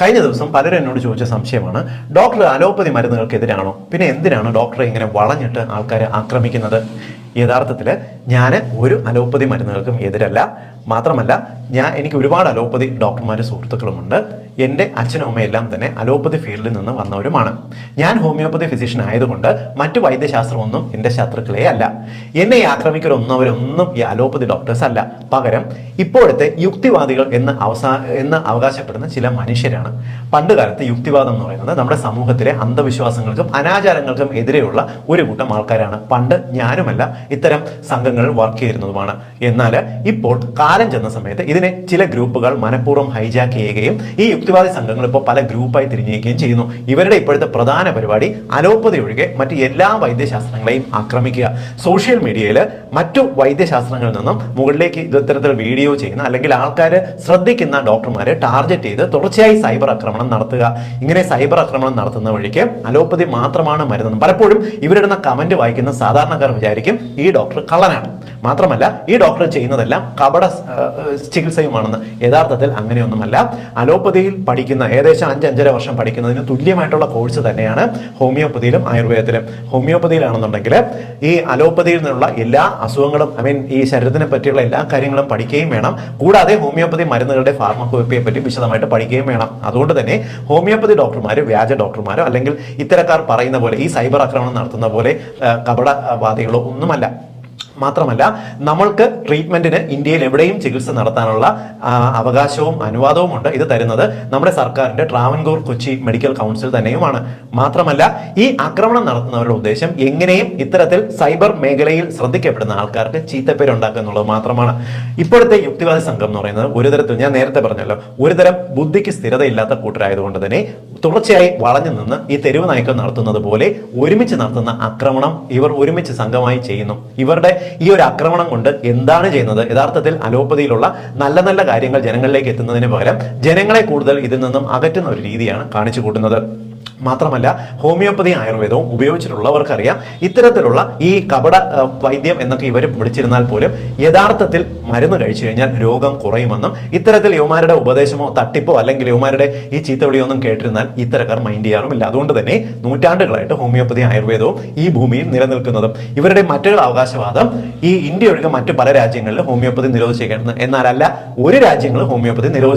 കഴിഞ്ഞ ദിവസം പലരും എന്നോട് ചോദിച്ച സംശയമാണ് ഡോക്ടർ അലോപ്പതി മരുന്നുകൾക്കെതിരാണോ? പിന്നെ എന്തിനാണ് ഡോക്ടറെ ഇങ്ങനെ വളഞ്ഞിട്ട് ആൾക്കാരെ ആക്രമിക്കുന്നത്? യഥാർത്ഥത്തിൽ ഞാൻ ഒരു അലോപ്പതി മരുന്നുകൾക്കും എതിരല്ല. മാത്രമല്ല ഞാൻ എനിക്ക് ഒരുപാട് അലോപ്പതി ഡോക്ടർമാർ സുഹൃത്തുക്കളുമുണ്ട്. എന്റെ അച്ഛനും അമ്മയെല്ലാം തന്നെ അലോപ്പതി ഫീൽഡിൽ നിന്ന് വന്നവരുമാണ്. ഞാൻ ഹോമിയോപ്പതി ഫിസിഷ്യൻ ആയതുകൊണ്ട് മറ്റു വൈദ്യശാസ്ത്രമൊന്നും എന്റെ ശത്രുക്കളെ അല്ല. എന്നെ ആക്രമിക്കലൊന്നവരൊന്നും ഈ അലോപ്പതി ഡോക്ടേഴ്സ് അല്ല. പകരം ഇപ്പോഴത്തെ യുക്തിവാദികൾ എന്ന് അവസാ എന്ന് അവകാശപ്പെടുന്ന ചില മനുഷ്യരാണ്. പണ്ട് കാലത്ത് യുക്തിവാദം എന്ന് പറയുന്നത് നമ്മുടെ സമൂഹത്തിലെ അന്ധവിശ്വാസങ്ങൾക്കും അനാചാരങ്ങൾക്കും എതിരെയുള്ള ഒരു കൂട്ടം ആൾക്കാരാണ്. പണ്ട് ഞാനുമല്ല. ഇത്തരം സംഘങ്ങൾ വർക്ക് ചെയ്തിരുന്നതുമാണ് എന്നാൽ ഇപ്പോൾ കാലം ചെന്ന സമയത്ത് ഇതിനെ ചില ഗ്രൂപ്പുകൾ മനഃപൂർവം ഹൈജാക്ക് ചെയ്യുകയും ഈ യുക്തിവാദി സംഘങ്ങൾ ഇപ്പോൾ പല ഗ്രൂപ്പായി തിരിഞ്ഞിരിക്കുകയും ചെയ്യുന്നു. ഇവരുടെ ഇപ്പോഴത്തെ പ്രധാന പരിപാടി അലോപ്പതി ഒഴികെ മറ്റ് എല്ലാ വൈദ്യശാസ്ത്രങ്ങളെയും ആക്രമിക്കുക. സോഷ്യൽ മീഡിയയിൽ മറ്റു വൈദ്യശാസ്ത്രങ്ങളിൽ നിന്നും മുകളിലേക്ക് ഇത്തരത്തിൽ വീഡിയോ ചെയ്യുന്ന അല്ലെങ്കിൽ ആൾക്കാർ ശ്രദ്ധിക്കുന്ന ഡോക്ടർമാരെ ടാർഗറ്റ് ചെയ്ത് തുടർച്ചയായി സൈബർ ആക്രമണം നടത്തുക. ഇങ്ങനെ സൈബർ ആക്രമണം നടത്തുന്ന വഴിക്ക് അലോപ്പതി മാത്രമാണ് മരുന്നെന്നും പലപ്പോഴും ഇവരിടുന്ന കമന്റ് വായിക്കുന്ന സാധാരണക്കാർ വിചാരിക്കും ഈ ഡോക്ടർ കള്ളനാണ്. മാത്രമല്ല ഈ ഡോക്ടർ ചെയ്യുന്നതെല്ലാം കപട ചികിത്സയുമാണെന്ന്. യഥാർത്ഥത്തിൽ അങ്ങനെയൊന്നുമല്ല. അലോപ്പതിയിൽ പഠിക്കുന്ന ഏകദേശം അഞ്ചഞ്ചര വർഷം പഠിക്കുന്നതിന് തുല്യമായിട്ടുള്ള കോഴ്സ് തന്നെയാണ് ഹോമിയോപ്പതിയിലും ആയുർവേദത്തിലും. ഹോമിയോപ്പതിയിലാണെന്നുണ്ടെങ്കിൽ ഈ അലോപ്പതിയിൽ നിന്നുള്ള എല്ലാ അസുഖങ്ങളും ഐ മീൻ ഈ ശരീരത്തിനെ പറ്റിയുള്ള എല്ലാ കാര്യങ്ങളും പഠിക്കുകയും വേണം. കൂടാതെ ഹോമിയോപ്പതി മരുന്നുകളുടെ ഫാർമക്കോപ്പിയെ പറ്റി വിശദമായിട്ട് പഠിക്കുകയും വേണം. അതുകൊണ്ട് തന്നെ ഹോമിയോപ്പതി ഡോക്ടർമാർ വ്യാജ ഡോക്ടർമാരോ അല്ലെങ്കിൽ ഇത്തരക്കാർ പറയുന്ന പോലെ ഈ സൈബർ ആക്രമണം നടത്തുന്ന പോലെ കപടവാദികളോ ഒന്നുമല്ല. മാത്രമല്ല നമ്മൾക്ക് ട്രീറ്റ്മെന്റിന് ഇന്ത്യയിൽ എവിടെയും ചികിത്സ നടത്താനുള്ള അവകാശവും അനുവാദവും ഉണ്ട്. ഇത് തരുന്നത് നമ്മുടെ സർക്കാരിന്റെ ട്രാവൻകൂർ കൊച്ചി മെഡിക്കൽ കൗൺസിൽ തന്നെയുമാണ്. മാത്രമല്ല ഈ ആക്രമണം നടത്തുന്നവരുടെ ഉദ്ദേശം എങ്ങനെയും ഇത്തരത്തിൽ സൈബർ മേഖലയിൽ ശ്രദ്ധിക്കപ്പെടുന്ന ആൾക്കാർക്ക് ചീത്തപ്പേരുണ്ടാക്കുക എന്നുള്ളത് മാത്രമാണ്. ഇപ്പോഴത്തെ യുക്തിവാദി സംഘം എന്ന് പറയുന്നത് ഒരു തരത്തിൽ ഞാൻ നേരത്തെ പറഞ്ഞല്ലോ ഒരു തരം ബുദ്ധിക്ക് സ്ഥിരതയില്ലാത്ത കൂട്ടരായതുകൊണ്ട് തന്നെ തുടർച്ചയായി വളഞ്ഞു നിന്ന് ഈ തെരുവ് നായ്ക്കൾ നടത്തുന്നത് പോലെ ഒരുമിച്ച് നടത്തുന്ന ആക്രമണം ഇവർ ഒരുമിച്ച് സംഘമായി ചെയ്യുന്നു. ഇവരുടെ ഈ ഒരു ആക്രമണം കൊണ്ട് എന്താണ് ചെയ്യുന്നത്? യഥാർത്ഥത്തിൽ അലോപ്പതിയിലുള്ള നല്ല നല്ല കാര്യങ്ങൾ ജനങ്ങളിലേക്ക് എത്തുന്നതിന് പകരം ജനങ്ങളെ കൂടുതൽ ഇതിൽ നിന്നും അകറ്റുന്ന ഒരു രീതിയാണ് കാണിച്ചു കൂട്ടുന്നത്. മാത്രമല്ല ഹോമിയോപ്പതി ആയുർവേദവും ഉപയോഗിച്ചിട്ടുള്ളവർക്കറിയാം ഇത്തരത്തിലുള്ള ഈ കപട വൈദ്യം എന്നൊക്കെ ഇവർ വിളിച്ചിരുന്നാൽ പോലും യഥാർത്ഥത്തിൽ മരുന്ന് കഴിച്ചു കഴിഞ്ഞാൽ രോഗം കുറയുമെന്നും ഇത്തരത്തിൽ യുവമാരുടെ ഉപദേശമോ തട്ടിപ്പോ അല്ലെങ്കിൽ യുവമാരുടെ ഈ ചീത്തവിളിയോ ഒന്നും കേട്ടിരുന്നാൽ ഇത്തരക്കാർ മൈൻഡ് ചെയ്യാറുമില്ല. അതുകൊണ്ട് തന്നെ നൂറ്റാണ്ടുകളായിട്ട് ഹോമിയോപ്പതി ആയുർവേദവും ഈ ഭൂമിയിൽ നിലനിൽക്കുന്നതും ഇവരുടെ മറ്റൊരു അവകാശവാദം ഈ ഇന്ത്യ ഒഴികെ മറ്റു പല രാജ്യങ്ങളിലും ഹോമിയോപ്പതി നിരോധിച്ചേക്കുന്നത് എന്നാലല്ല ഒരു രാജ്യങ്ങളും ഹോമിയോപ്പതി നിരോധിച്ചു